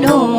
no.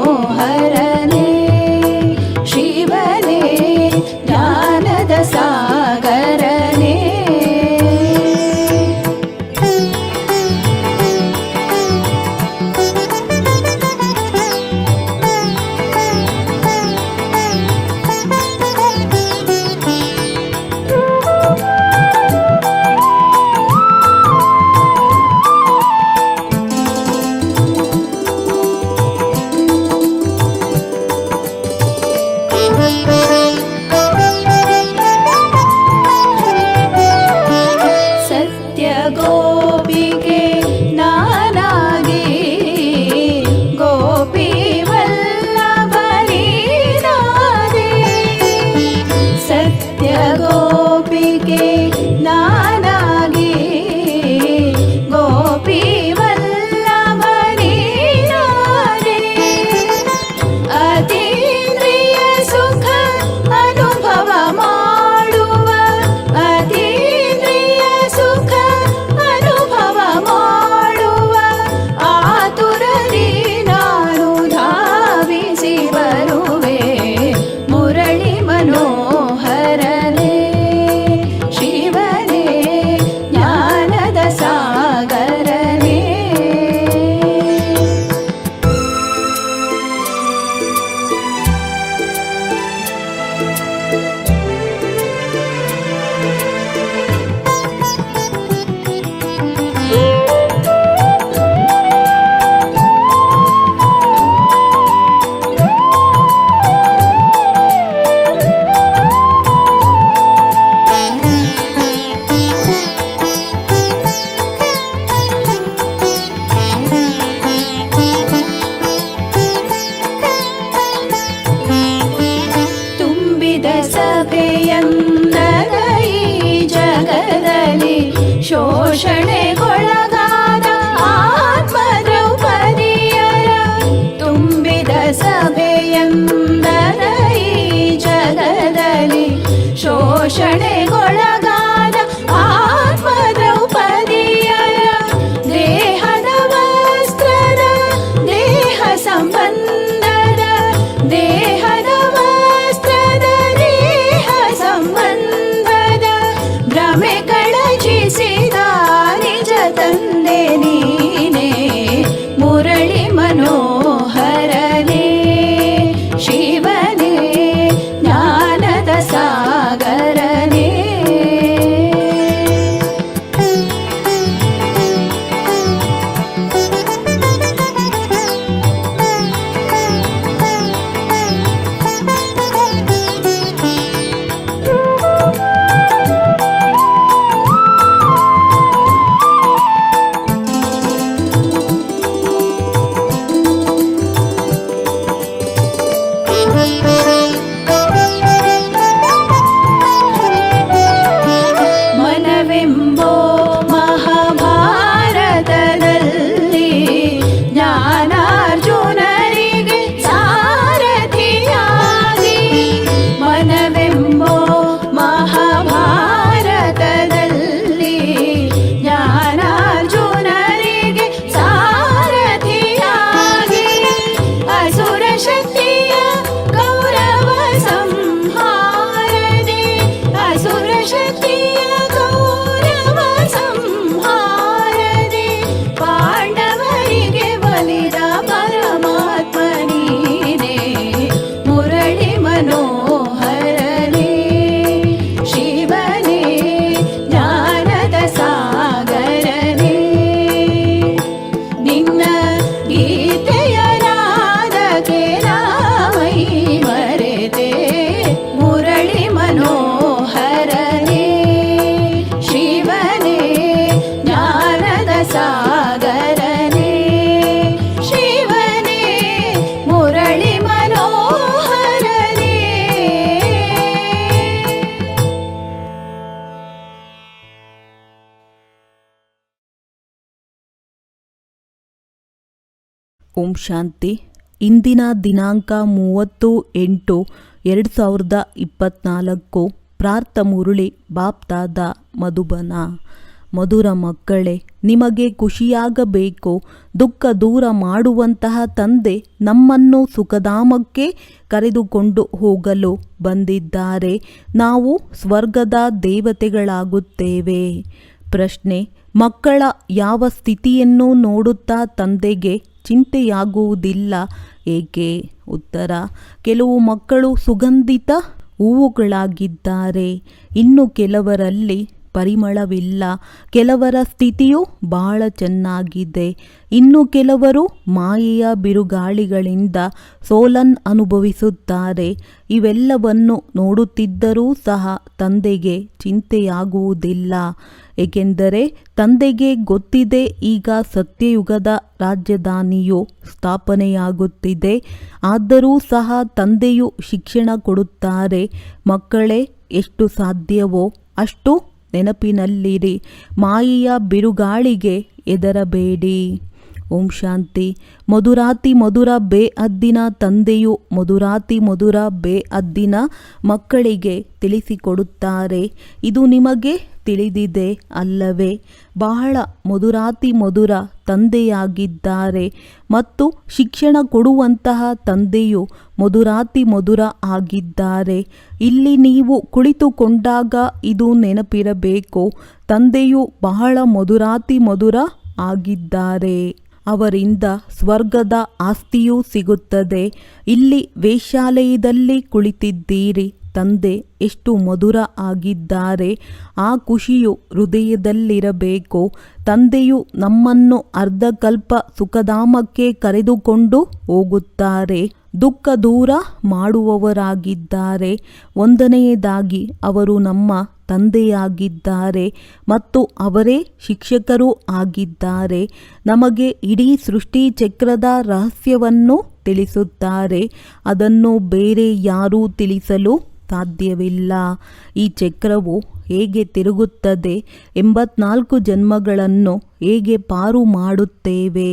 ತಂದೆ ಓಂ ಶಾಂತಿ. ಇಂದಿನ ದಿನಾಂಕ ಮೂವತ್ತು ಎಂಟು ಎರಡು ಸಾವಿರದ ಇಪ್ಪತ್ತ್ನಾಲ್ಕು ಪ್ರಾರ್ಥ ಮುರುಳಿ ಬಾಪ್ತಾದ ಮಧುಬನ. ಮಧುರ ಮಕ್ಕಳೇ, ನಿಮಗೆ ಖುಷಿಯಾಗಬೇಕು. ದುಃಖ ದೂರ ಮಾಡುವಂತಹ ತಂದೆ ನಮ್ಮನ್ನು ಸುಖಧಾಮಕ್ಕೆ ಕರೆದುಕೊಂಡು ಹೋಗಲು ಬಂದಿದ್ದಾರೆ. ನಾವು ಸ್ವರ್ಗದ ದೇವತೆಗಳಾಗುತ್ತೇವೆ. ಪ್ರಶ್ನೆ, ಮಕ್ಕಳ ಯಾವ ಸ್ಥಿತಿಯನ್ನು ನೋಡುತ್ತಾ ತಂದೆಗೆ ಚಿಂತೆಯಾಗುವುದಿಲ್ಲ. ಏಕೆ? ಉತ್ತರ. ಕೆಲವು ಮಕ್ಕಳು ಸುಗಂಧಿತ ಹೂವುಗಳಾಗಿದ್ದಾರೆ. ಇನ್ನು ಕೆಲವರಲ್ಲಿ ಪರಿಮಳವಿಲ್ಲ. ಕೆಲವರ ಸ್ಥಿತಿಯು ಬಹಳ ಚೆನ್ನಾಗಿದೆ. ಇನ್ನು ಕೆಲವರು ಮಾಯೆಯ ಬಿರುಗಾಳಿಗಳಿಂದ ಸೋಲನ್ ಅನುಭವಿಸುತ್ತಾರೆ. ಇವೆಲ್ಲವನ್ನು ನೋಡುತ್ತಿದ್ದರೂ ಸಹ ತಂದೆಗೆ ಚಿಂತೆಯಾಗುವುದಿಲ್ಲ. ಏಕೆಂದರೆ ತಂದೆಗೆ ಗೊತ್ತಿದೆ, ಈಗ ಸತ್ಯಯುಗದ ರಾಜಧಾನಿಯು ಸ್ಥಾಪನೆಯಾಗುತ್ತಿದೆ. ಆದರೂ ಸಹ ತಂದೆಯು ಶಿಕ್ಷಣ ಕೊಡುತ್ತಾರೆ. ಮಕ್ಕಳೇ, ಎಷ್ಟು ಸಾಧ್ಯವೋ ಅಷ್ಟು ನೆನಪಿನಲ್ಲಿರಿ. ಮಾಯೆಯ ಬಿರುಗಾಳಿಗೆ ಎದರಬೇಡಿ. ಓಂ ಶಾಂತಿ. ಮಧುರಾತಿ ಮಧುರ ಬೇ ಅದ್ದಿನ ತಂದೆಯು ಮಧುರಾತಿ ಮಧುರ ಬೇ ಅದ್ದಿನ ಮಕ್ಕಳಿಗೆ ತಿಳಿಸಿಕೊಡುತ್ತಾರೆ. ಇದು ನಿಮಗೆ ತಿಳಿದಿದೆ ಅಲ್ಲವೇ. ಬಹಳ ಮಧುರಾತಿ ಮಧುರ ತಂದೆಯಾಗಿದ್ದಾರೆ. ಮತ್ತು ಶಿಕ್ಷಣ ಕೊಡುವಂತಹ ತಂದೆಯು ಮಧುರಾತಿ ಮಧುರ ಆಗಿದ್ದಾರೆ. ಇಲ್ಲಿ ನೀವು ಕುಳಿತುಕೊಂಡಾಗ ಇದು ನೆನಪಿರಬೇಕು. ತಂದೆಯು ಬಹಳ ಮಧುರಾತಿ ಮಧುರ ಆಗಿದ್ದಾರೆ. ಅವರಿಂದ ಸ್ವರ್ಗದ ಆಸ್ತಿಯೂ ಸಿಗುತ್ತದೆ. ಇಲ್ಲಿ ವೇಶ್ಯಾಲಯದಲ್ಲಿ ಕುಳಿತಿದ್ದೀರಿ. ತಂದೆ ಎಷ್ಟು ಮಧುರ ಆಗಿದ್ದಾರೆ. ಆ ಖುಷಿಯು ಹೃದಯದಲ್ಲಿರಬೇಕು. ತಂದೆಯು ನಮ್ಮನ್ನು ಅರ್ಧಕಲ್ಪ ಸುಖಧಾಮಕ್ಕೆ ಕರೆದುಕೊಂಡು ಹೋಗುತ್ತಾರೆ. ದುಃಖ ದೂರ ಮಾಡುವವರಾಗಿದ್ದಾರೆ. ಒಂದನೆಯದಾಗಿ ಅವರು ನಮ್ಮ ತಂದೆಯಾಗಿದ್ದಾರೆ ಮತ್ತು ಅವರೇ ಶಿಕ್ಷಕರೂ ಆಗಿದ್ದಾರೆ. ನಮಗೆ ಇಡೀ ಸೃಷ್ಟಿ ಚಕ್ರದ ರಹಸ್ಯವನ್ನು ತಿಳಿಸುತ್ತಾರೆ. ಅದನ್ನು ಬೇರೆ ಯಾರೂ ತಿಳಿಸಲು ಸಾಧ್ಯವಿಲ್ಲ. ಈ ಚಕ್ರವು ಹೇಗೆ ತಿರುಗುತ್ತದೆ ಎಂಬತ್ನಾಲ್ಕು ಜನ್ಮಗಳನ್ನು ಹೇಗೆ ಪಾರು ಮಾಡುತ್ತೇವೆ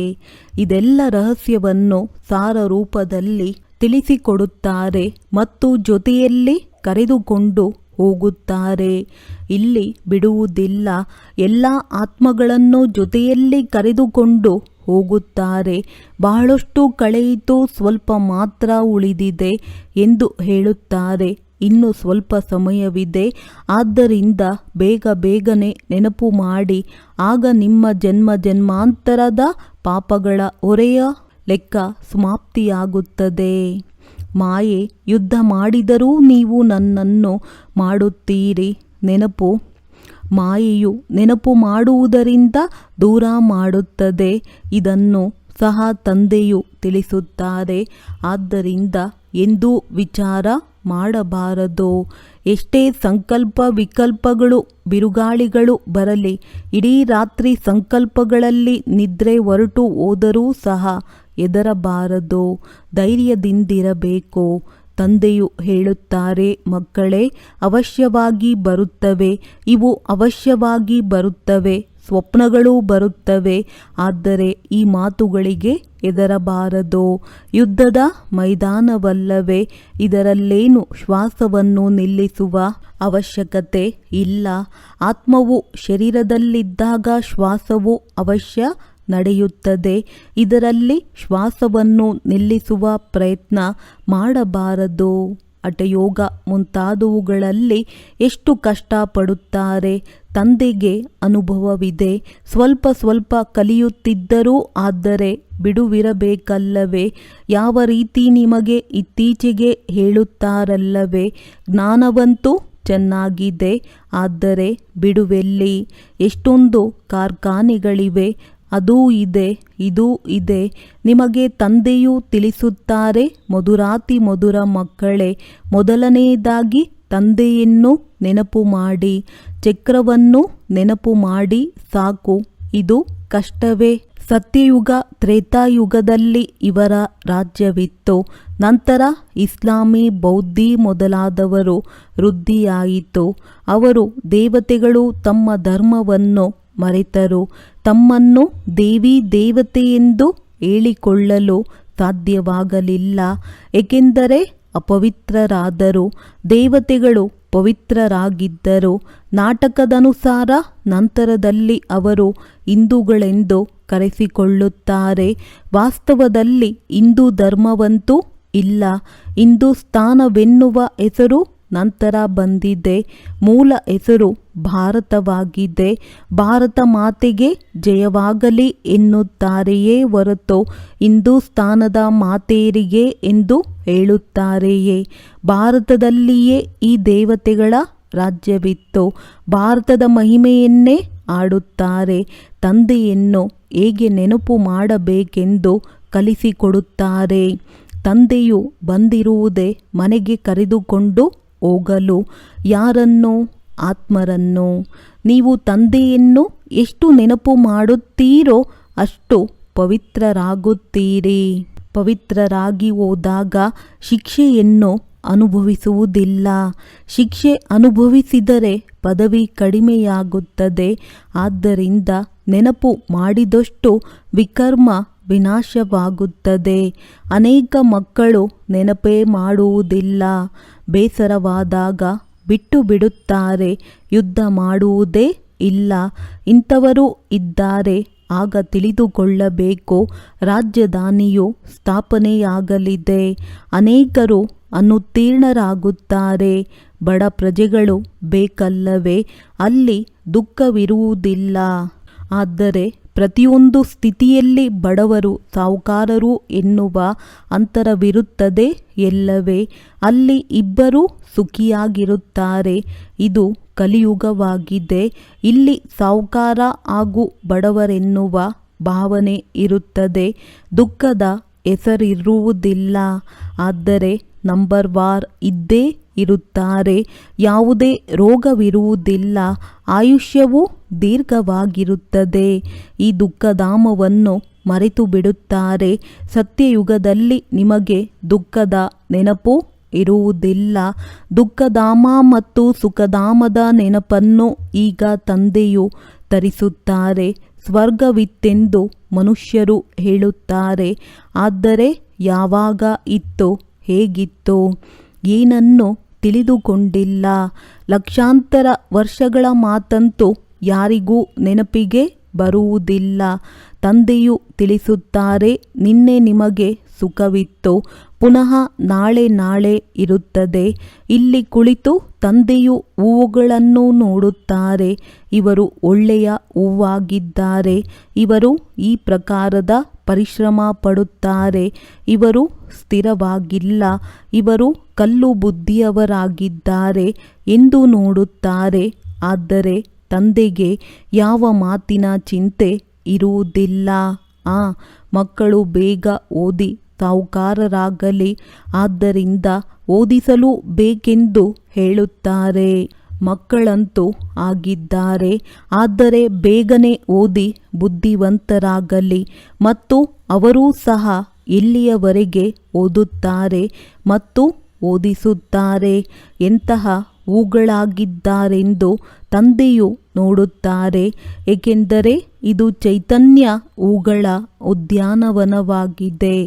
ಇದೆಲ್ಲ ರಹಸ್ಯವನ್ನು ಸಾರ ರೂಪದಲ್ಲಿ ತಿಳಿಸಿಕೊಡುತ್ತಾರೆ ಮತ್ತು ಜೊತೆಯಲ್ಲಿ ಕರೆದುಕೊಂಡು ಹೋಗುತ್ತಾರೆ. ಇಲ್ಲಿ ಬಿಡುವುದಿಲ್ಲ. ಎಲ್ಲ ಆತ್ಮಗಳನ್ನು ಜೊತೆಯಲ್ಲಿ ಕರೆದುಕೊಂಡು ಹೋಗುತ್ತಾರೆ. ಬಹಳಷ್ಟು ಕಳೆಯಿತು, ಸ್ವಲ್ಪ ಮಾತ್ರ ಉಳಿದಿದೆ ಎಂದು ಹೇಳುತ್ತಾರೆ. ಇನ್ನು ಸ್ವಲ್ಪ ಸಮಯವಿದೆ. ಆದ್ದರಿಂದ ಬೇಗ ಬೇಗನೆ ನೆನಪು ಮಾಡಿ. ಆಗ ನಿಮ್ಮ ಜನ್ಮ ಜನ್ಮಾಂತರದ ಪಾಪಗಳ ಹೊರೆಯ ಲೆಕ್ಕ ಸಮಾಪ್ತಿಯಾಗುತ್ತದೆ. ಮಾಯೆ ಯುದ್ಧ ಮಾಡಿದರೂ ನೀವು ನನ್ನನ್ನು ಮಾಡುತ್ತೀರಿ. ನೆನಪು. ಮಾಯೆಯು ನೆನಪು ಮಾಡುವುದರಿಂದ ದೂರ ಮಾಡುತ್ತದೆ. ಇದನ್ನು ಸಹ ತಂದೆಯು ತಿಳಿಸುತ್ತಾರೆ. ಆದ್ದರಿಂದ ಎಂದೂ ವಿಚಾರ ಮಾಡಬಾರದು. ಎಷ್ಟೇ ಸಂಕಲ್ಪ ವಿಕಲ್ಪಗಳು, ಬಿರುಗಾಳಿಗಳು ಬರಲಿ, ಇಡೀ ರಾತ್ರಿ ಸಂಕಲ್ಪಗಳಲ್ಲಿ ನಿದ್ರೆ ಹೊರಟು ಹೋದರೂ ಸಹ ಹೆದರಬಾರದು? ಧೈರ್ಯದಿಂದಿರಬೇಕು? ತಂದೆಯು ಹೇಳುತ್ತಾರೆ, ಮಕ್ಕಳೇ, ಅವಶ್ಯವಾಗಿ ಬರುತ್ತವೆ. ಇವು ಅವಶ್ಯವಾಗಿ ಬರುತ್ತವೆ. ಸ್ವಪ್ನಗಳು ಬರುತ್ತವೆ. ಆದರೆ ಈ ಮಾತುಗಳಿಗೆ ಎದರಬಾರದು ಯುದ್ಧದ ಮೈದಾನವಲ್ಲವೇ? ಇದರಲ್ಲೇನು ಶ್ವಾಸವನ್ನು ನಿಲ್ಲಿಸುವ ಅವಶ್ಯಕತೆ ಇಲ್ಲ. ಆತ್ಮವು ಶರೀರದಲ್ಲಿದ್ದಾಗ ಶ್ವಾಸವು ಅವಶ್ಯ ನಡೆಯುತ್ತದೆ. ಇದರಲ್ಲಿ ಶ್ವಾಸವನ್ನು ನಿಲ್ಲಿಸುವ ಪ್ರಯತ್ನ ಮಾಡಬಾರದು. ಅಟಯೋಗ ಮುಂತಾದವುಗಳಲ್ಲಿ ಎಷ್ಟು ಕಷ್ಟಪಡುತ್ತಾರೆ? ತಂದೆಗೆ ಅನುಭವವಿದೆ. ಸ್ವಲ್ಪ ಸ್ವಲ್ಪ ಕಲಿಯುತ್ತಿದ್ದರೂ ಆದರೆ ಬಿಡುವಿರಬೇಕಲ್ಲವೇ? ಯಾವ ರೀತಿ ನಿಮಗೆ ಇತ್ತೀಚೆಗೆ ಹೇಳುತ್ತಾರಲ್ಲವೇ? ಜ್ಞಾನವಂತೂ ಚೆನ್ನಾಗಿದೆ, ಆದರೆ ಬಿಡುವೆಲ್ಲಿ? ಎಷ್ಟೊಂದು ಕಾರ್ಖಾನೆಗಳಿವೆ. ಅದೂ ಇದೆ, ಇದೂ ಇದೆ. ನಿಮಗೆ ತಂದೆಯು ತಿಳಿಸುತ್ತಾರೆ, ಮಧುರಾತಿ ಮಧುರ ಮಕ್ಕಳೇ, ಮೊದಲನೆಯದಾಗಿ ತಂದೆಯನ್ನು ನೆನಪು ಮಾಡಿ, ಚಕ್ರವನ್ನು ನೆನಪು ಮಾಡಿ, ಸಾಕು. ಇದು ಕಷ್ಟವೇ. ಸತ್ಯಯುಗ, ತ್ರೇತಾಯುಗದಲ್ಲಿ ಇವರ ರಾಜ್ಯವಿತ್ತು. ನಂತರ ಇಸ್ಲಾಮಿ ಬೌದ್ಧಿ ಮೊದಲಾದವರು ವೃದ್ಧಿಯಾಯಿತು. ಅವರು ದೇವತೆಗಳು ತಮ್ಮ ಧರ್ಮವನ್ನು ಮರೆತರು. ತಮ್ಮನ್ನು ದೇವಿ ದೇವತೆಯೆಂದು ಹೇಳಿಕೊಳ್ಳಲು ಸಾಧ್ಯವಾಗಲಿಲ್ಲ. ಏಕೆಂದರೆ ಅಪವಿತ್ರರಾದರು. ದೇವತೆಗಳು ಪವಿತ್ರರಾಗಿದ್ದರು. ನಾಟಕದನುಸಾರ ನಂತರದಲ್ಲಿ ಅವರು ಹಿಂದೂಗಳೆಂದು ಕರೆಸಿಕೊಳ್ಳುತ್ತಾರೆ. ವಾಸ್ತವದಲ್ಲಿ ಹಿಂದೂ ಧರ್ಮವಂತೂ ಇಲ್ಲ. ಹಿಂದೂಸ್ತಾನವೆನ್ನುವ ಹೆಸರು ನಂತರ ಬಂದಿದೆ. ಮೂಲ ಹೆಸರು ಭಾರತವಾಗಿದೆ ಭಾರತ ಮಾತೆಗೆ ಜಯವಾಗಲಿ ಎನ್ನುತ್ತಾರೆಯೇ ಹೊರತು ಹಿಂದೂಸ್ತಾನದ ಮಾತೆಯರಿಗೆ ಎಂದು ಹೇಳುತ್ತಾರೆಯೇ. ಭಾರತದಲ್ಲಿಯೇ ಈ ದೇವತೆಗಳ ರಾಜ್ಯವಿತ್ತು. ಭಾರತದ ಮಹಿಮೆಯನ್ನೇ ಆಡುತ್ತಾರೆ. ತಂದೆಯನ್ನು ಹೇಗೆ ನೆನಪು ಮಾಡಬೇಕೆಂದು ಕಲಿಸಿಕೊಡುತ್ತಾರೆ. ತಂದೆಯು ಬಂದಿರುವುದೇ ಮನೆಗೆ ಕರೆದುಕೊಂಡು ಹೋಗಲು. ಯಾರನ್ನು ಆತ್ಮರನ್ನು, ನೀವು ತಂದೆಯನ್ನು ಎಷ್ಟು ನೆನಪು ಮಾಡುತ್ತೀರೋ ಅಷ್ಟು ಪವಿತ್ರರಾಗುತ್ತೀರಿ. ಪವಿತ್ರರಾಗಿ ಹೋದಾಗ ಶಿಕ್ಷೆಯನ್ನು ಅನುಭವಿಸುವುದಿಲ್ಲ. ಶಿಕ್ಷೆ ಅನುಭವಿಸಿದರೆ ಪದವಿ ಕಡಿಮೆಯಾಗುತ್ತದೆ. ಆದ್ದರಿಂದ ನೆನಪು ಮಾಡಿದಷ್ಟು ವಿಕರ್ಮ ವಿನಾಶವಾಗುತ್ತದೆ. ಅನೇಕ ಮಕ್ಕಳು ನೆನಪೇ ಮಾಡುವುದಿಲ್ಲ. ಬೇಸರವಾದಾಗ ಬಿಟ್ಟು ಬಿಡುತ್ತಾರೆ. ಯುದ್ಧ ಮಾಡುವುದೇ ಇಲ್ಲ. ಇಂಥವರು ಇದ್ದಾರೆ. ಆಗ ತಿಳಿದುಕೊಳ್ಳಬೇಕು. ರಾಜಧಾನಿಯು ಸ್ಥಾಪನೆಯಾಗಲಿದೆ. ಅನೇಕರು ಅನುತ್ತೀರ್ಣರಾಗುತ್ತಾರೆ. ಬಡ ಪ್ರಜೆಗಳು ಬೇಕಲ್ಲವೇ? ಅಲ್ಲಿ ದುಃಖವಿರುವುದಿಲ್ಲ. ಆದರೆ ಪ್ರತಿಯೊಂದು ಸ್ಥಿತಿಯಲ್ಲಿ ಬಡವರು, ಸಾಹುಕಾರರು ಎನ್ನುವ ಅಂತರವಿರುತ್ತದೆ ಎಲ್ಲವೇ. ಅಲ್ಲಿ ಇಬ್ಬರೂ ಸುಖಿಯಾಗಿರುತ್ತಾರೆ. ಇದು ಕಲಿಯುಗವಾಗಿದೆ. ಇಲ್ಲಿ ಸಾಹುಕಾರ ಹಾಗೂ ಬಡವರೆನ್ನುವ ಭಾವನೆ ಇರುತ್ತದೆ. ದುಃಖದ ಹೆಸರಿರುವುದಿಲ್ಲ. ಆದರೆ ನಂಬರ್ ವಾರ್ ಇದ್ದೇ ಇರುತ್ತಾರೆ. ಯಾವುದೇ ರೋಗವಿರುವುದಿಲ್ಲ. ಆಯುಷ್ಯವು ದೀರ್ಘವಾಗಿರುತ್ತದೆ. ಈ ದುಃಖಧಾಮವನ್ನು ಮರೆತು ಬಿಡುತ್ತಾರೆ ಸತ್ಯಯುಗದಲ್ಲಿ ನಿಮಗೆ ದುಃಖದ ನೆನಪು ಇರುವುದಿಲ್ಲ. ದುಃಖಧಾಮ ಮತ್ತು ಸುಖಧಾಮದ ನೆನಪನ್ನು ಈಗ ತಂದೆಯು ತರಿಸುತ್ತಾರೆ. ಸ್ವರ್ಗವಿತ್ತೆಂದು ಮನುಷ್ಯರು ಹೇಳುತ್ತಾರೆ. ಆದರೆ ಯಾವಾಗ ಇತ್ತು? ಹೇಗಿತ್ತು? ಏನನ್ನು ತಿಳಿದುಕೊಂಡಿಲ್ಲ? ಲಕ್ಷಾಂತರ ವರ್ಷಗಳ ಮಾತಂತೂ ಯಾರಿಗೂ ನೆನಪಿಗೆ ಬರುವುದಿಲ್ಲ. ತಂದೆಯು ತಿಳಿಸುತ್ತಾರೆ ನಿನ್ನೆ ನಿಮಗೆ ಸುಖವಿತ್ತು. ಪುನಃ ನಾಳೆ ನಾಳೆ ಇರುತ್ತದೆ. ಇಲ್ಲಿ ಕುಳಿತು ತಂದೆಯು ಹೂವುಗಳನ್ನು ನೋಡುತ್ತಾರೆ. ಇವರು ಒಳ್ಳೆಯ ಹೂವಾಗಿದ್ದಾರೆ. ಇವರು ಈ ಪ್ರಕಾರದ ಪರಿಶ್ರಮ ಪಡುತ್ತಾರೆ. ಇವರು ಸ್ಥಿರವಾಗಿಲ್ಲ. ಇವರು ಕಲ್ಲು ಬುದ್ಧಿಯವರಾಗಿದ್ದಾರೆ ಎಂದು ನೋಡುತ್ತಾರೆ. ಆದರೆ ತಂದೆಗೆ ಯಾವ ಮಾತಿನ ಚಿಂತೆ ಇರುವುದಿಲ್ಲ. ಆ, ಮಕ್ಕಳು ಬೇಗ ಓದಿ ಸಾಹುಕಾರರಾಗಲಿ, ಆದ್ದರಿಂದ ಓದಿಸಲು ಬೇಕೆಂದು ಹೇಳುತ್ತಾರೆ. ಮಕ್ಕಳಂತೂ ಆಗಿದ್ದಾರೆ, ಆದರೆ ಬೇಗನೆ ಓದಿ ಬುದ್ಧಿವಂತರಾಗಲಿ ಮತ್ತು ಅವರೂ ಸಹ ಎಲ್ಲಿಯವರೆಗೆ ಓದುತ್ತಾರೆ ಮತ್ತು ಓದಿಸುತ್ತಾರೆ. ಎಂತಹ ಹೂಗಳಾಗಿದ್ದಾರೆಂದು ತಂದೆಯು ನೋಡುತ್ತಾರೆ, ಏಕೆಂದರೆ ಇದು ಚೈತನ್ಯ ಹೂಗಳ ಉದ್ಯಾನವನವಾಗಿದೆ.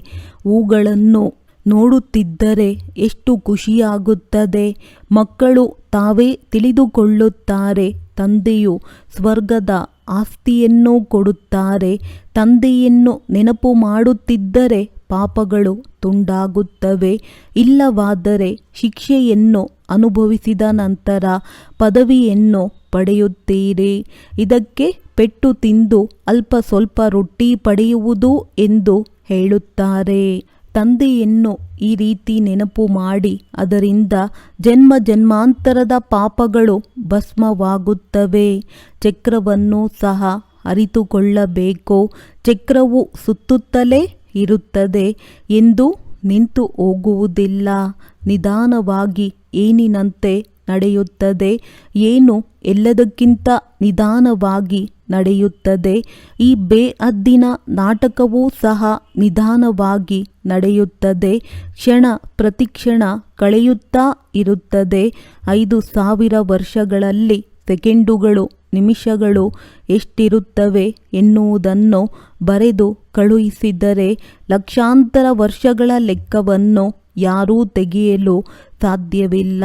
ಹೂಗಳನ್ನು ನೋಡುತ್ತಿದ್ದರೆ ಎಷ್ಟು ಖುಷಿಯಾಗುತ್ತದೆ. ಮಕ್ಕಳು ತಾವೇ ತಿಳಿದುಕೊಳ್ಳುತ್ತಾರೆ, ತಂದೆಯು ಸ್ವರ್ಗದ ಆಸ್ತಿಯನ್ನು ಕೊಡುತ್ತಾರೆ, ತಂದೆಯನ್ನು ನೆನಪು ಮಾಡುತ್ತಿದ್ದರೆ ಪಾಪಗಳು ತುಂಡಾಗುತ್ತವೆ. ಇಲ್ಲವಾದರೆ ಶಿಕ್ಷೆಯನ್ನು ಅನುಭವಿಸಿದ ನಂತರ ಪದವಿಯನ್ನು ಪಡೆಯುತ್ತೀರಿ. ಇದಕ್ಕೆ ಪೆಟ್ಟು ತಿಂದು ಅಲ್ಪ ಸ್ವಲ್ಪ ರೊಟ್ಟಿ ಪಡೆಯುವುದು ಎಂದು ಹೇಳುತ್ತಾರೆ. ತಂದೆಯನ್ನು ಈ ರೀತಿ ನೆನಪು ಮಾಡಿ, ಅದರಿಂದ ಜನ್ಮ ಜನ್ಮಾಂತರದ ಪಾಪಗಳು ಭಸ್ಮವಾಗುತ್ತವೆ. ಚಕ್ರವನ್ನು ಸಹ ಅರಿತುಕೊಳ್ಳಬೇಕು. ಚಕ್ರವು ಸುತ್ತುತ್ತಲೇ ಇರುತ್ತದೆ. ಎಂದು ನಿಂತು ಹೋಗುವುದಿಲ್ಲ. ನಿಧಾನವಾಗಿ ಏನಿನಂತೆ ನಡೆಯುತ್ತದೆ? ಏನು ಎಲ್ಲದಕ್ಕಿಂತ ನಿಧಾನವಾಗಿ ನಡೆಯುತ್ತದೆ? ಈ ಬೇಅದ್ದಿನ ನಾಟಕವೂ ಸಹ ನಿಧಾನವಾಗಿ ನಡೆಯುತ್ತದೆ. ಕ್ಷಣ ಪ್ರತಿಕ್ಷಣ ಕಳೆಯುತ್ತಾ ಇರುತ್ತದೆ. ಐದು ಸಾವಿರ ವರ್ಷಗಳಲ್ಲಿ ಸೆಕೆಂಡುಗಳು ನಿಮಿಷಗಳು ಎಷ್ಟಿರುತ್ತವೆ ಎನ್ನುವುದನ್ನು ಬರೆದು ಕಳುಹಿಸಿದರೆ ಲಕ್ಷಾಂತರ ವರ್ಷಗಳ ಲೆಕ್ಕವನ್ನು ಯಾರೂ ತೆಗೆಯಲು ಸಾಧ್ಯವಿಲ್ಲ.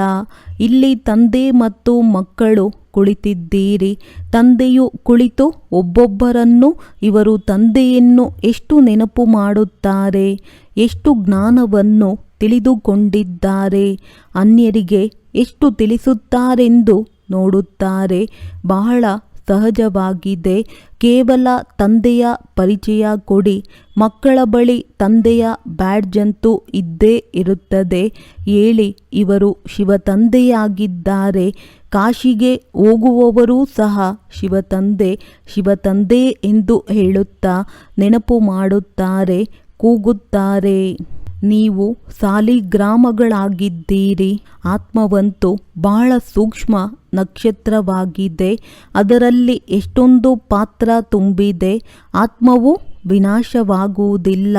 ಇಲ್ಲಿ ತಂದೆ ಮತ್ತು ಮಕ್ಕಳು ಕುಳಿತಿದ್ದೀರಿ. ತಂದೆಯು ಕುಳಿತು ಒಬ್ಬೊಬ್ಬರನ್ನು, ಇವರು ತಂದೆಯನ್ನು ಎಷ್ಟು ನೆನಪು ಮಾಡುತ್ತಾರೆ, ಎಷ್ಟು ಜ್ಞಾನವನ್ನು ತಿಳಿದುಕೊಂಡಿದ್ದಾರೆ, ಅನ್ಯರಿಗೆ ಎಷ್ಟು ತಿಳಿಸುತ್ತಾರೆಂದು ನೋಡುತ್ತಾರೆ. ಬಹಳ ಸಹಜವಾಗಿದೆ. ಕೇವಲ ತಂದೆಯ ಪರಿಚಯ ಕೊಡಿ. ಮಕ್ಕಳ ಬಳಿ ತಂದೆಯ ಬ್ಯಾಡ್ಜಂತೂ ಇದ್ದೇ ಇರುತ್ತದೆ. ಹೇಳಿ, ಇವರು ಶಿವತಂದೆಯಾಗಿದ್ದಾರೆ. ಕಾಶಿಗೆ ಹೋಗುವವರೂ ಸಹ ಶಿವತಂದೆ ಶಿವತಂದೆ ಎಂದು ಹೇಳುತ್ತಾ ನೆನಪು ಮಾಡುತ್ತಾರೆ, ಕೂಗುತ್ತಾರೆ. ನೀವು ಸಾಲಿಗ್ರಾಮಗಳಾಗಿದ್ದೀರಿ. ಆತ್ಮವಂತೂ ಬಹಳ ಸೂಕ್ಷ್ಮ ನಕ್ಷತ್ರವಾಗಿದೆ. ಅದರಲ್ಲಿ ಎಷ್ಟೊಂದು ಪಾತ್ರ ತುಂಬಿದೆ. ಆತ್ಮವು ವಿನಾಶವಾಗುವುದಿಲ್ಲ.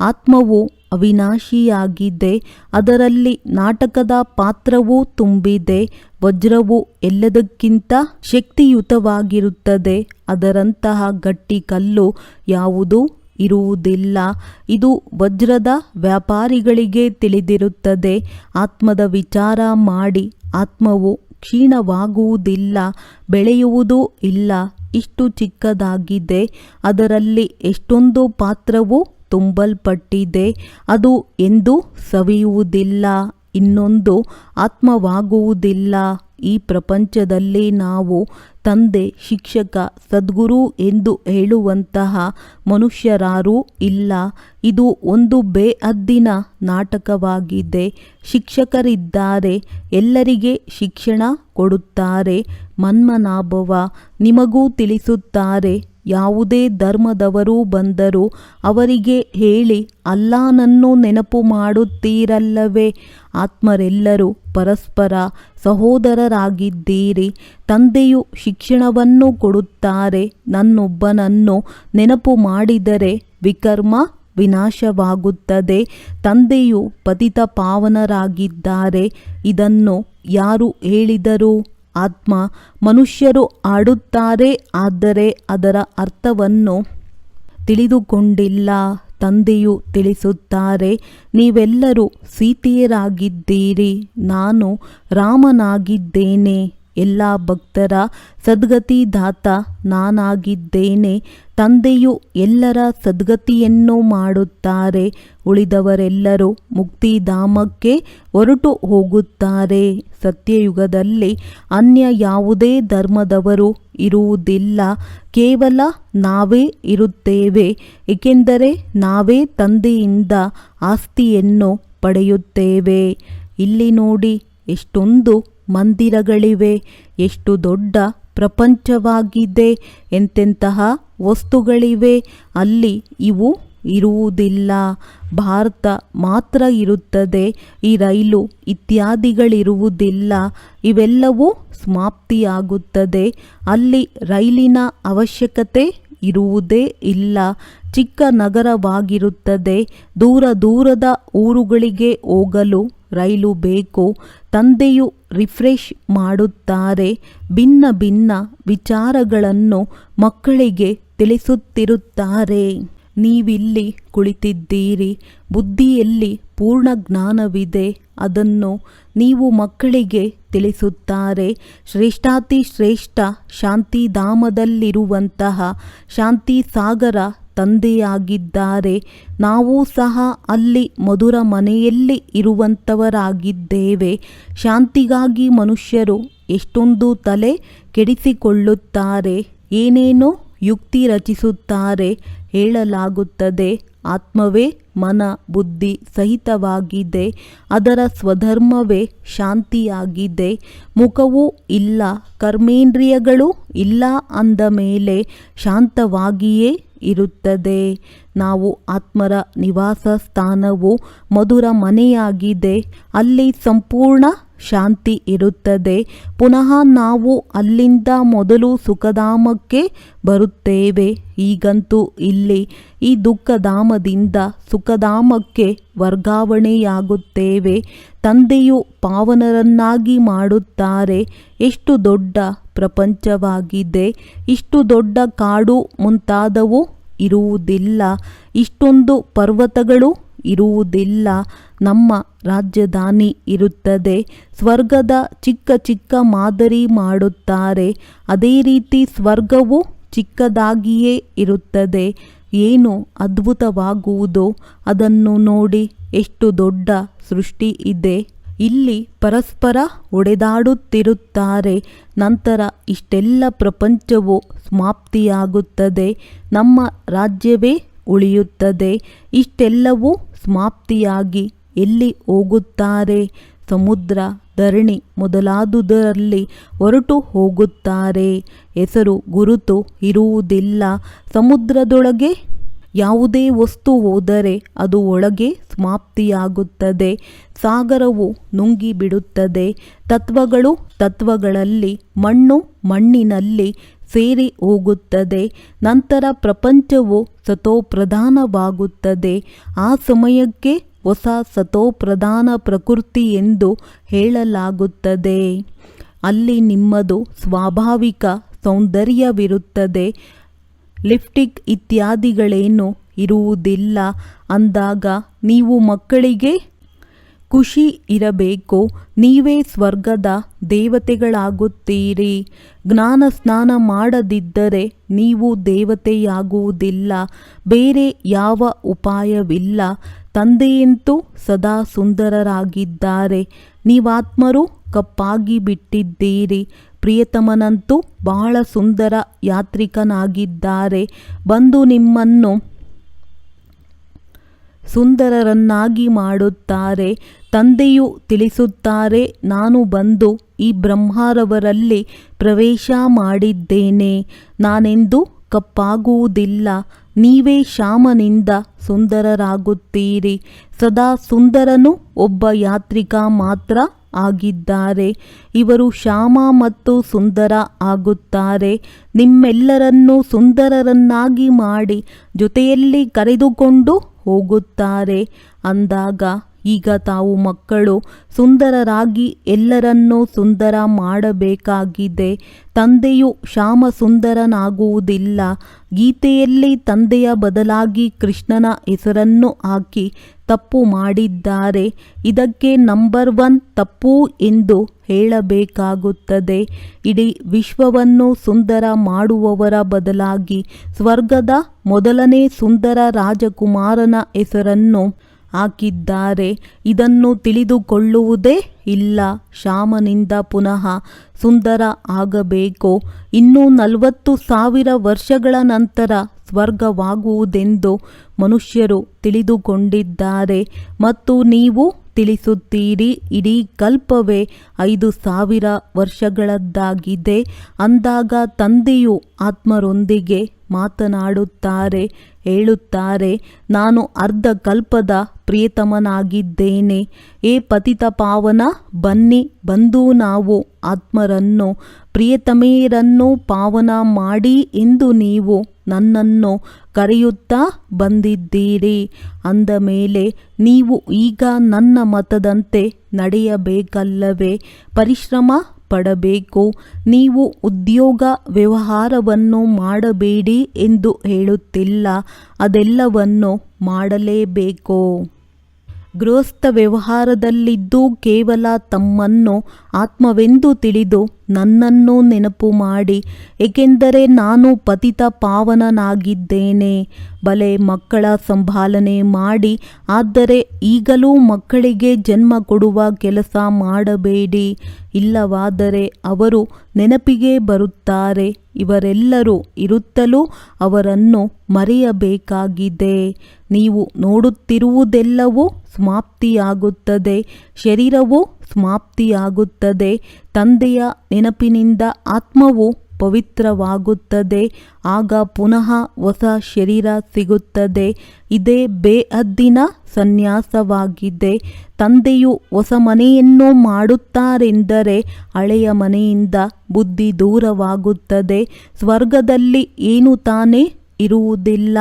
ಆತ್ಮವು ಅವಿನಾಶಿಯಾಗಿದೆ. ಅದರಲ್ಲಿ ನಾಟಕದ ಪಾತ್ರವೂ ತುಂಬಿದೆ. ವಜ್ರವು ಎಲ್ಲದಕ್ಕಿಂತ ಶಕ್ತಿಯುತವಾಗಿರುತ್ತದೆ. ಅದರಂತಹ ಗಟ್ಟಿ ಕಲ್ಲು ಯಾವುದೂ ಇರುವುದಿಲ್ಲ. ಇದು ವಜ್ರದ ವ್ಯಾಪಾರಿಗಳಿಗೆ ತಿಳಿದಿರುತ್ತದೆ. ಆತ್ಮದ ವಿಚಾರ ಮಾಡಿ ಆತ್ಮವು ಕ್ಷೀಣವಾಗುವುದಿಲ್ಲ, ಬೆಳೆಯುವುದೂ ಇಲ್ಲ. ಇಷ್ಟು ಚಿಕ್ಕದಾಗಿದೆ, ಅದರಲ್ಲಿ ಎಷ್ಟೊಂದು ಪಾತ್ರವು ತುಂಬಲ್ಪಟ್ಟಿದೆ. ಅದು ಎಂದು ಸವಿಯುವುದಿಲ್ಲ, ಇನ್ನೊಂದು ಆತ್ಮವಾಗುವುದಿಲ್ಲ. ಈ ಪ್ರಪಂಚದಲ್ಲಿ ನಾವು ತಂದೆ, ಶಿಕ್ಷಕ, ಸದ್ಗುರು ಎಂದು ಹೇಳುವಂತಹ ಮನುಷ್ಯರಾರೂ ಇಲ್ಲ. ಇದು ಒಂದು ಬೇಅದ್ದಿನ ನಾಟಕವಾಗಿದೆ. ಶಿಕ್ಷಕರಿದ್ದಾರೆ, ಎಲ್ಲರಿಗೆ ಶಿಕ್ಷಣ ಕೊಡುತ್ತಾರೆ. ಮನ್ಮನಾಭವ ನಿಮಗೂ ತಿಳಿಸುತ್ತಾರೆ. ಯಾವುದೇ ಧರ್ಮದವರು ಬಂದರೂ ಅವರಿಗೆ ಹೇಳಿ, ಅಲ್ಲಾನನ್ನು ನೆನಪು ಮಾಡುತ್ತೀರಲ್ಲವೇ? ಆತ್ಮರೆಲ್ಲರೂ ಪರಸ್ಪರ ಸಹೋದರರಾಗಿದ್ದೀರಿ. ತಂದೆಯು ಶಿಕ್ಷಣವನ್ನು ಕೊಡುತ್ತಾರೆ. ನನ್ನೊಬ್ಬನನ್ನು ನೆನಪು ಮಾಡಿದರೆ ವಿಕರ್ಮ ವಿನಾಶವಾಗುತ್ತದೆ. ತಂದೆಯು ಪತಿತ ಪಾವನರಾಗಿದ್ದಾರೆ ಇದನ್ನು ಯಾರು ಹೇಳಿದರು? ಆತ್ಮ ಮನುಷ್ಯರು ಆಡುತ್ತಾರೆ ಆದರೆ ಅದರ ಅರ್ಥವನ್ನು ತಿಳಿದುಕೊಂಡಿಲ್ಲ. ತಂದೆಯು ತಿಳಿಸುತ್ತಾರೆ ನೀವೆಲ್ಲರೂ ಸೀತೆಯರಾಗಿದ್ದೀರಿ ನಾನು ರಾಮನಾಗಿದ್ದೇನೆ. ಎಲ್ಲ ಭಕ್ತರ ಸದ್ಗತಿದಾತ ನಾನಾಗಿದ್ದೇನೆ. ತಂದೆಯು ಎಲ್ಲರ ಸದ್ಗತಿಯನ್ನು ಮಾಡುತ್ತಾರೆ. ಉಳಿದವರೆಲ್ಲರೂ ಮುಕ್ತಿಧಾಮಕ್ಕೆ ಹೊರಟು ಹೋಗುತ್ತಾರೆ. ಸತ್ಯಯುಗದಲ್ಲಿ ಅನ್ಯ ಯಾವುದೇ ಧರ್ಮದವರು ಇರುವುದಿಲ್ಲ. ಕೇವಲ ನಾವೇ ಇರುತ್ತೇವೆ. ಏಕೆಂದರೆ ನಾವೇ ತಂದೆಯಿಂದ ಆಸ್ತಿಯನ್ನು ಪಡೆಯುತ್ತೇವೆ. ಇಲ್ಲಿ ನೋಡಿ, ಎಷ್ಟೊಂದು ಮಂದಿರಗಳಿವೆ. ಎಷ್ಟು ದೊಡ್ಡ ಪ್ರಪಂಚವಾಗಿದೆ. ಎಂತೆಂತಹ ವಸ್ತುಗಳಿವೆ. ಅಲ್ಲಿ ಇವು ಇರುವುದಿಲ್ಲ. ಭಾರತ ಮಾತ್ರ ಇರುತ್ತದೆ. ಈ ರೈಲು ಇತ್ಯಾದಿಗಳಿರುವುದಿಲ್ಲ. ಇವೆಲ್ಲವೂ ಸಮಾಪ್ತಿಯಾಗುತ್ತದೆ. ಅಲ್ಲಿ ರೈಲಿನ ಅವಶ್ಯಕತೆ ಇರುವುದೇ ಇಲ್ಲ. ಚಿಕ್ಕ ನಗರವಾಗಿರುತ್ತದೆ. ದೂರ ದೂರದ ಊರುಗಳಿಗೆ ಹೋಗಲು ರೈಲು ಬೇಕು. ತಂದೆಯು ರಿಫ್ರೆಶ್ ಮಾಡುತ್ತಾರೆ. ಭಿನ್ನ ಭಿನ್ನ ವಿಚಾರಗಳನ್ನು ಮಕ್ಕಳಿಗೆ ತಿಳಿಸುತ್ತಿರುತ್ತಾರೆ. ನೀವಿಲ್ಲಿ ಕುಳಿತಿದ್ದೀರಿ. ಬುದ್ಧಿಯಲ್ಲಿ ಪೂರ್ಣ ಜ್ಞಾನವಿದೆ. ಅದನ್ನು ನೀವು ಮಕ್ಕಳಿಗೆ ತಿಳಿಸುತ್ತಾರೆ. ಶ್ರೇಷ್ಠಾತಿ ಶ್ರೇಷ್ಠ ಶಾಂತಿಧಾಮದಲ್ಲಿರುವಂತಹ ಶಾಂತಿ ಸಾಗರ ತಂದೆಯಾಗಿದ್ದಾರೆ. ನಾವು ಸಹ ಅಲ್ಲಿ ಮಧುರ ಮನೆಯಲ್ಲಿ ಇರುವಂಥವರಾಗಿದ್ದೇವೆ. ಶಾಂತಿಗಾಗಿ ಮನುಷ್ಯರು ಎಷ್ಟೊಂದು ತಲೆ ಕೆಡಿಸಿಕೊಳ್ಳುತ್ತಾರೆ, ಏನೇನೋ ಯುಕ್ತಿ ರಚಿಸುತ್ತಾರೆ ಹೇಳಲಾಗುತ್ತದೆ. ಆತ್ಮವೇ ಮನ ಬುದ್ಧಿ ಸಹಿತವಾಗಿದೆ, ಅದರ ಸ್ವಧರ್ಮವೇ ಶಾಂತಿಯಾಗಿದೆ. ಮುಖವೂ ಇಲ್ಲ, ಕರ್ಮೇಂದ್ರಿಯಗಳು ಇಲ್ಲ ಅಂದ ಮೇಲೆ ಶಾಂತವಾಗಿಯೇ ಇರುತ್ತದೆ. ನಾವು ಆತ್ಮರ ನಿವಾಸ ಸ್ಥಾನವು ಮಧುರ ಮನೆಯಾಗಿದೆ. ಅಲ್ಲಿ ಸಂಪೂರ್ಣ ಶಾಂತಿ ಇರುತ್ತದೆ. ಪುನಃ ನಾವು ಅಲ್ಲಿಂದ ಮೊದಲು ಸುಖಧಾಮಕ್ಕೆ ಬರುತ್ತೇವೆ. ಈಗಂತೂ ಇಲ್ಲಿ ಈ ದುಃಖಧಾಮದಿಂದ ಸುಖಧಾಮಕ್ಕೆ ವರ್ಗಾವಣೆಯಾಗುತ್ತೇವೆ. ತಂದೆಯು ಪಾವನರನ್ನಾಗಿ ಮಾಡುತ್ತಾರೆ. ಎಷ್ಟು ದೊಡ್ಡ ಪ್ರಪಂಚವಾಗಿದೆ ಇಷ್ಟು ದೊಡ್ಡ ಕಾಡು ಮುಂತಾದವು ಇರುವುದಿಲ್ಲ. ಇಷ್ಟೊಂದು ಪರ್ವತಗಳು ಇರುವುದಿಲ್ಲ. ನಮ್ಮ ರಾಜಧಾನಿ ಇರುತ್ತದೆ. ಸ್ವರ್ಗದ ಚಿಕ್ಕ ಚಿಕ್ಕ ಮಾದರಿ ಮಾಡುತ್ತಾರೆ. ಅದೇ ರೀತಿ ಸ್ವರ್ಗವು ಚಿಕ್ಕದಾಗಿಯೇ ಇರುತ್ತದೆ. ಏನು ಅದ್ಭುತವಾಗುವುದು? ಅದನ್ನು ನೋಡಿ ಎಷ್ಟು ದೊಡ್ಡ ಸೃಷ್ಟಿ ಇದೆ. ಇಲ್ಲಿ ಪರಸ್ಪರ ಒಡೆದಾಡುತ್ತಿರುತ್ತಾರೆ. ನಂತರ ಇಷ್ಟೆಲ್ಲ ಪ್ರಪಂಚವು ಸಮಾಪ್ತಿಯಾಗುತ್ತದೆ. ನಮ್ಮ ರಾಜ್ಯವೇ ಉಳಿಯುತ್ತದೆ. ಇಷ್ಟೆಲ್ಲವೂ ಸಮಾಪ್ತಿಯಾಗಿ ಎಲ್ಲಿ ಹೋಗುತ್ತಾರೆ? ಸಮುದ್ರ ಧರಣಿ ಮೊದಲಾದುದರಲ್ಲಿ ಹೊರಟು ಹೋಗುತ್ತಾರೆ. ಹೆಸರು ಗುರುತು ಇರುವುದಿಲ್ಲ. ಸಮುದ್ರದೊಳಗೆ ಯಾವುದೇ ವಸ್ತು ಹೋದರೆ ಅದು ಒಳಗೆ ಸಮಾಪ್ತಿಯಾಗುತ್ತದೆ. ಸಾಗರವು ನುಂಗಿ ಬಿಡುತ್ತದೆ ತತ್ವಗಳು ತತ್ವಗಳಲ್ಲಿ, ಮಣ್ಣು ಮಣ್ಣಿನಲ್ಲಿ ಸೇರಿ ಹೋಗುತ್ತದೆ. ನಂತರ ಪ್ರಪಂಚವು ಸತೋಪ್ರಧಾನವಾಗುತ್ತದೆ. ಆ ಸಮಯಕ್ಕೆ ಹೊಸ ಸತೋಪ್ರಧಾನ ಪ್ರಕೃತಿ ಎಂದು ಹೇಳಲಾಗುತ್ತದೆ. ಅಲ್ಲಿ ನಿಮ್ಮದು ಸ್ವಾಭಾವಿಕ ಸೌಂದರ್ಯವಿರುತ್ತದೆ. ಲಿಫ್ಟಿಕ್ ಇತ್ಯಾದಿಗಳೇನು ಇರುವುದಿಲ್ಲ. ಅಂದಾಗ ನೀವು ಮಕ್ಕಳಿಗೆ ಖುಷಿ ಇರಬೇಕು? ನೀವೇ ಸ್ವರ್ಗದ ದೇವತೆಗಳಾಗುತ್ತೀರಿ. ಜ್ಞಾನ ಸ್ನಾನ ಮಾಡದಿದ್ದರೆ ನೀವು ದೇವತೆಯಾಗುವುದಿಲ್ಲ. ಬೇರೆ ಯಾವ ಉಪಾಯವಿಲ್ಲ. ತಂದೆಯಂತೂ ಸದಾ ಸುಂದರರಾಗಿದ್ದಾರೆ. ನೀವಾತ್ಮರು ಕಪ್ಪಾಗಿ ಬಿಟ್ಟಿದ್ದೀರಿ. ಪ್ರಿಯತಮನಂತೂ ಬಹಳ ಸುಂದರ ಯಾತ್ರಿಕನಾಗಿದ್ದಾರೆ. ಬಂದು ನಿಮ್ಮನ್ನು ಸುಂದರರನ್ನಾಗಿ ಮಾಡುತ್ತಾರೆ. ತಂದೆಯು ತಿಳಿಸುತ್ತಾರೆ, ನಾನು ಬಂದು ಈ ಬ್ರಹ್ಮಾರವರಲ್ಲಿ ಪ್ರವೇಶ ಮಾಡಿದ್ದೇನೆ. ನಾನೆಂದು ಕಪ್ಪಾಗುವುದಿಲ್ಲ. ನೀವೇ ಶ್ಯಾಮನಿಂದ ಸುಂದರರಾಗುತ್ತೀರಿ. ಸದಾ ಸುಂದರನು ಒಬ್ಬ ಯಾತ್ರಿಕ ಮಾತ್ರ ಆಗಿದ್ದಾರೆ. ಇವರು ಶ್ಯಾಮ ಮತ್ತು ಸುಂದರ ಆಗುತ್ತಾರೆ. ನಿಮ್ಮೆಲ್ಲರನ್ನೂ ಸುಂದರರನ್ನಾಗಿ ಮಾಡಿ ಜೊತೆಯಲ್ಲಿ ಕರೆದುಕೊಂಡು ಹೋಗುತ್ತಾರೆ. ಅಂದಾಗ ಈಗ ತಾವು ಮಕ್ಕಳು ಸುಂದರರಾಗಿ ಎಲ್ಲರನ್ನೂ ಸುಂದರ ಮಾಡಬೇಕಾಗಿದೆ. ತಂದೆಯು ಶ್ಯಾಮ ಸುಂದರನಾಗುವುದಿಲ್ಲ ಗೀತೆಯಲ್ಲಿ ತಂದೆಯ ಬದಲಾಗಿ ಕೃಷ್ಣನ ಹೆಸರನ್ನು ಹಾಕಿ ತಪ್ಪು ಮಾಡಿದ್ದಾರೆ. ಇದಕ್ಕೆ ನಂಬರ್ ಒನ್ ತಪ್ಪು ಎಂದು ಹೇಳಬೇಕಾಗುತ್ತದೆ. ಇಡೀ ವಿಶ್ವವನ್ನು ಸುಂದರ ಮಾಡುವವರ ಬದಲಾಗಿ ಸ್ವರ್ಗದ ಮೊದಲನೇ ಸುಂದರ ರಾಜಕುಮಾರನ ಹೆಸರನ್ನು ಹಾಕಿದ್ದಾರೆ. ಇದನ್ನು ತಿಳಿದುಕೊಳ್ಳುವುದೇ ಇಲ್ಲ. ಶ್ಯಾಮನಿಂದ ಪುನಃ ಸುಂದರ ಆಗಬೇಕು. ಇನ್ನೂ ನಲವತ್ತು ಸಾವಿರ ವರ್ಷಗಳ ನಂತರ ಸ್ವರ್ಗವಾಗುವುದೆಂದು ಮನುಷ್ಯರು ತಿಳಿದುಕೊಂಡಿದ್ದಾರೆ. ಮತ್ತು ನೀವು ತಿಳಿಸುತ್ತೀರಿ? ಇಡೀ ಕಲ್ಪವೇ ಐದು ಸಾವಿರ ವರ್ಷಗಳದ್ದಾಗಿದೆ. ಅಂದಾಗ ತಂದೆಯು ಆತ್ಮರೊಂದಿಗೆ ಮಾತನಾಡುತ್ತಾರೆ, ಹೇಳುತ್ತಾರೆ, ನಾನು ಅರ್ಧ ಕಲ್ಪದ ಪ್ರಿಯತಮನಾಗಿದ್ದೇನೆ. ಏ ಪತಿತ ಪಾವನ, ಬನ್ನಿ, ಬಂದು ನಾವು ಆತ್ಮರನ್ನು ಪ್ರಿಯತಮೆಯರನ್ನು ಪಾವನ ಮಾಡಿ ಎಂದು ನೀವು ನನ್ನನ್ನು ಕರೆಯುತ್ತಾ ಬಂದಿದ್ದೀರಿ. ಅಂದ ಮೇಲೆ, ನೀವು ಈಗ ನನ್ನ ಮತದಂತೆ ನಡೆಯಬೇಕಲ್ಲವೇ? ಪರಿಶ್ರಮ ಪಡಬೇಕು. ನೀವು ಉದ್ಯೋಗ ವ್ಯವಹಾರವನ್ನು ಮಾಡಬೇಡಿ ಎಂದು ಹೇಳುತ್ತಿಲ್ಲ. ಅದೆಲ್ಲವನ್ನು ಮಾಡಲೇಬೇಕು. ಗೃಹಸ್ಥ ವ್ಯವಹಾರದಲ್ಲಿದ್ದು ಕೇವಲ ತಮ್ಮನ್ನು ಆತ್ಮವೆಂದು ತಿಳಿದು ನನ್ನನ್ನು ನೆನಪು ಮಾಡಿ, ಏಕೆಂದರೆ ನಾನು ಪತಿತ ಪಾವನನಾಗಿದ್ದೇನೆ. ಬಲೆ ಮಕ್ಕಳ ಸಂಭಾಲನೆ ಮಾಡಿ, ಆದರೆ ಈಗಲೂ ಮಕ್ಕಳಿಗೆ ಜನ್ಮ ಕೊಡುವ ಕೆಲಸ ಮಾಡಬೇಡಿ. ಇಲ್ಲವಾದರೆ ಅವರು ನೆನಪಿಗೆ ಬರುತ್ತಾರೆ. ಇವರೆಲ್ಲರೂ ಇರುತ್ತಲೂ ಅವರನ್ನು ಮರೆಯಬೇಕಾಗಿದೆ. ನೀವು ನೋಡುತ್ತಿರುವುದೆಲ್ಲವೂ ಸಮಾಪ್ತಿಯಾಗುತ್ತದೆ. ಶರೀರವೂ ಸಮಾಪ್ತಿಯಾಗುತ್ತದೆ. ತಂದೆಯ ನೆನಪಿನಿಂದ ಆತ್ಮವು ಪವಿತ್ರವಾಗುತ್ತದೆ, ಆಗ ಪುನಃ ಹೊಸ ಶರೀರ ಸಿಗುತ್ತದೆ. ಇದೇ ಬೇಹದ್ದಿನ ಸನ್ಯಾಸವಾಗಿದೆ. ತಂದೆಯು ಹೊಸ ಮನೆಯನ್ನು ಮಾಡುತ್ತಾರೆಂದರೆ ಹಳೆಯ ಮನೆಯಿಂದ ಬುದ್ಧಿ ದೂರವಾಗುತ್ತದೆ. ಸ್ವರ್ಗದಲ್ಲಿ ಏನು ತಾನೇ ಇರುವುದಿಲ್ಲ.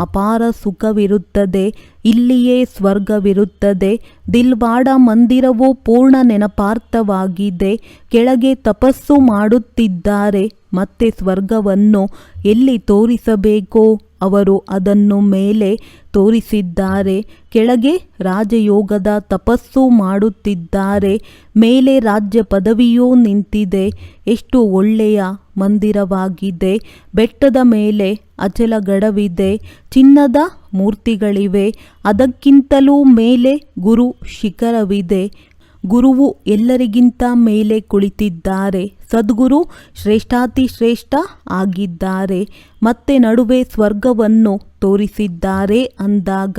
ಅಪಾರ ಸುಖವಿರುತ್ತದೆ ಇಲ್ಲಿಯೇ ಸ್ವರ್ಗವಿರುತ್ತದೆ. ದಿಲ್ವಾಡ ಮಂದಿರವು ಪೂರ್ಣ ನೆನಪಾರ್ಥವಾಗಿದೆ. ಕೆಳಗೆ ತಪಸ್ಸು ಮಾಡುತ್ತಿದ್ದಾರೆ. ಮತ್ತೆ ಸ್ವರ್ಗವನ್ನು ಎಲ್ಲಿ ತೋರಿಸಬೇಕೋ ಅವರು ಅದನ್ನು ಮೇಲೆ ತೋರಿಸಿದ್ದಾರೆ. ಕೆಳಗೆ ರಾಜಯೋಗದ ತಪಸ್ಸು ಮಾಡುತ್ತಿದ್ದಾರೆ. ಮೇಲೆ ರಾಜ್ಯ ಪದವಿಯೂ ನಿಂತಿದೆ. ಎಷ್ಟು ಒಳ್ಳೆಯ ಮಂದಿರವಾಗಿದೆ. ಬೆಟ್ಟದ ಮೇಲೆ ಅಚಲಗಡವಿದೆ. ಚಿನ್ನದ ಮೂರ್ತಿಗಳಿವೆ. ಅದಕ್ಕಿಂತಲೂ ಮೇಲೆ ಗುರು ಶಿಖರವಿದೆ. ಗುರುವು ಎಲ್ಲರಿಗಿಂತ ಮೇಲೆ ಕುಳಿತಿದ್ದಾರೆ. ಸದ್ಗುರು ಶ್ರೇಷ್ಠಾತಿ ಶ್ರೇಷ್ಠ ಆಗಿದ್ದಾರೆ. ಮತ್ತೆ ನಡುವೆ ಸ್ವರ್ಗವನ್ನು ತೋರಿಸಿದ್ದಾರೆ ಅಂದಾಗ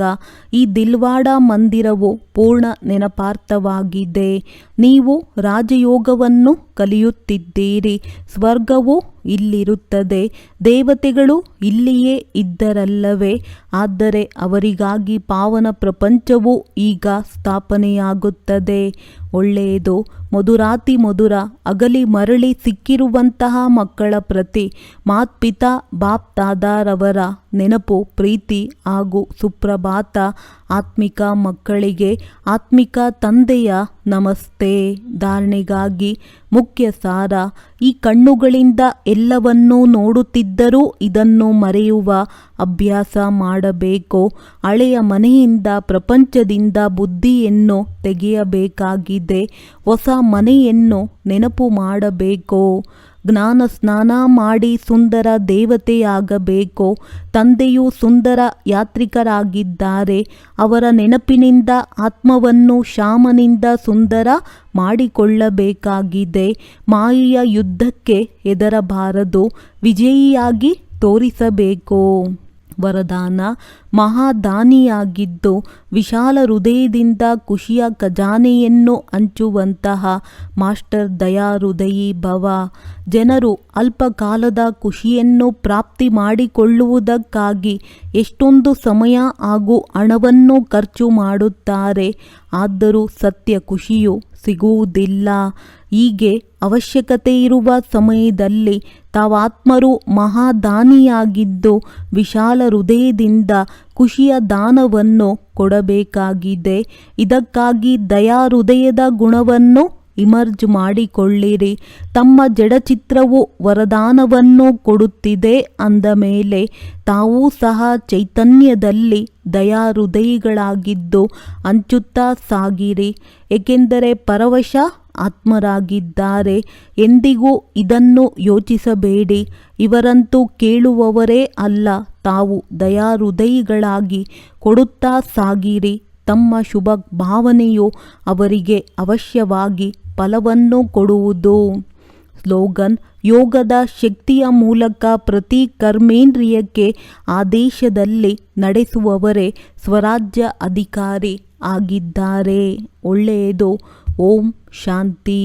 ಈ ದಿಲ್ವಾಡ ಮಂದಿರವು ಪೂರ್ಣ ನೆನಪಾರ್ಥವಾಗಿದೆ. ನೀವು ರಾಜಯೋಗವನ್ನು ಕಲಿಯುತ್ತಿದ್ದೀರಿ, ಸ್ವರ್ಗವು ಇಲ್ಲಿರುತ್ತದೆ, ದೇವತೆಗಳು ಇಲ್ಲಿಯೇ ಇದ್ದರಲ್ಲವೇ? ಆದರೆ ಅವರಿಗಾಗಿ ಪಾವನ ಪ್ರಪಂಚವು ಈಗ ಸ್ಥಾಪನೆಯಾಗುತ್ತದೆ. ಒಳ್ಳೆಯದು. ಮಧುರಾತಿ ಮಧುರ, ಅಗಲಿ ಮರಳಿ ಸಿಕ್ಕಿರುವಂತಹ ಮಕ್ಕಳ ಪ್ರತಿ ಮಾತ್ಪಿತಾ ಬಾಪ್ ತಾದಾರವರ ನೆನಪು, ಪ್ರೀತಿ ಹಾಗೂ ಸುಪ್ರಭಾತ ಆತ್ಮಿಕ ಮಕ್ಕಳಿಗೆ ಆತ್ಮಿಕ ತಂದೆಯ ನಮಸ್ತೆ. ಧಾರಣೆಗಾಗಿ ಮುಖ್ಯ ಸಾರ, ಈ ಕಣ್ಣುಗಳಿಂದ ಎಲ್ಲವನ್ನೂ ನೋಡುತ್ತಿದ್ದರೂ ಇದನ್ನು ಮರೆಯುವ ಅಭ್ಯಾಸ ಮಾಡಬೇಕು? ಹಳೆಯ ಮನೆಯಿಂದ ಪ್ರಪಂಚದಿಂದ ಬುದ್ಧಿಯನ್ನು ತೆಗೆಯಬೇಕಾಗಿದೆ. ಹೊಸ ಮನೆಯನ್ನು ನೆನಪು ಮಾಡಬೇಕು? ಜ್ಞಾನ ಸ್ನಾನ ಮಾಡಿ ಸುಂದರ ದೇವತೆಯಾಗಬೇಕೋ? ತಂದೆಯು ಸುಂದರ ಯಾತ್ರಿಕರಾಗಿದ್ದಾರೆ. ಅವರ ನೆನಪಿನಿಂದ ಆತ್ಮವನ್ನು ಶ್ಯಾಮನಿಂದ ಸುಂದರ ಮಾಡಿಕೊಳ್ಳಬೇಕಾಗಿದೆ. ಮಾಯಿಯ ಯುದ್ಧಕ್ಕೆ ಹೆದರಬಾರದು. ವಿಜಯಿಯಾಗಿ ತೋರಿಸಬೇಕು. ವರದಾನ, ಮಹಾದಾನಿಯಾಗಿದ್ದು ವಿಶಾಲ ಹೃದಯದಿಂದ ಖುಷಿಯ ಖಜಾನೆಯನ್ನು ಹಂಚುವಂತಹ ಮಾಸ್ಟರ್ ದಯಾ ಹೃದಯಿ ಭವ. ಜನರು ಅಲ್ಪಕಾಲದ ಖುಷಿಯನ್ನು ಪ್ರಾಪ್ತಿ ಮಾಡಿಕೊಳ್ಳುವುದಕ್ಕಾಗಿ ಎಷ್ಟೊಂದು ಸಮಯ ಹಾಗೂ ಹಣವನ್ನು ಖರ್ಚು ಮಾಡುತ್ತಾರೆ. ಆದರೂ ಸತ್ಯ ಖುಷಿಯು ಸಿಗುವುದಿಲ್ಲ. ಹೀಗೆ ಅವಶ್ಯಕತೆ ಇರುವ ಸಮಯದಲ್ಲಿ ತಾವಾತ್ಮರು ಮಹಾದಾನಿಯಾಗಿದ್ದು ವಿಶಾಲ ಹೃದಯದಿಂದ ಖುಷಿಯ ದಾನವನ್ನು ಕೊಡಬೇಕಾಗಿದೆ. ಇದಕ್ಕಾಗಿ ದಯಾ ಹೃದಯದ ಗುಣವನ್ನು ಇಮರ್ಜ್ ಮಾಡಿಕೊಳ್ಳಿರಿ. ತಮ್ಮ ಜಡಚಿತ್ರವು ವರದಾನವನ್ನು ಕೊಡುತ್ತಿದೆ ಅಂದ ಮೇಲೆ ತಾವೂ ಸಹ ಚೈತನ್ಯದಲ್ಲಿ ದಯಾ ಹೃದಯಿಗಳಾಗಿದ್ದು ಹಂಚುತ್ತಾ ಸಾಗಿರಿ. ಏಕೆಂದರೆ ಪರವಶ ಆತ್ಮರಾಗಿದ್ದಾರೆ. ಎಂದಿಗೂ ಇದನ್ನು ಯೋಚಿಸಬೇಡಿ. ಇವರಂತೂ ಕೇಳುವವರೇ ಅಲ್ಲ. ತಾವು ದಯಾಹೃದಯಿಗಳಾಗಿ ಕೊಡುತ್ತಾ ಸಾಗಿರಿ. ತಮ್ಮ ಶುಭ ಭಾವನೆಯು ಅವರಿಗೆ ಅವಶ್ಯವಾಗಿ ಫಲವನ್ನು ಕೊಡುವುದು. ಸ್ಲೋಗನ್, ಯೋಗದ ಶಕ್ತಿಯ ಮೂಲಕ ಪ್ರತಿ ಕರ್ಮೇಂದ್ರಿಯಕ್ಕೆ ಆದೇಶದಲ್ಲಿ ನಡೆಸುವವರೇ ಸ್ವರಾಜ್ಯ ಅಧಿಕಾರಿ ಆಗಿದ್ದಾರೆ. ಒಳ್ಳೆಯದು. ಓಂ ಶಾಂತಿ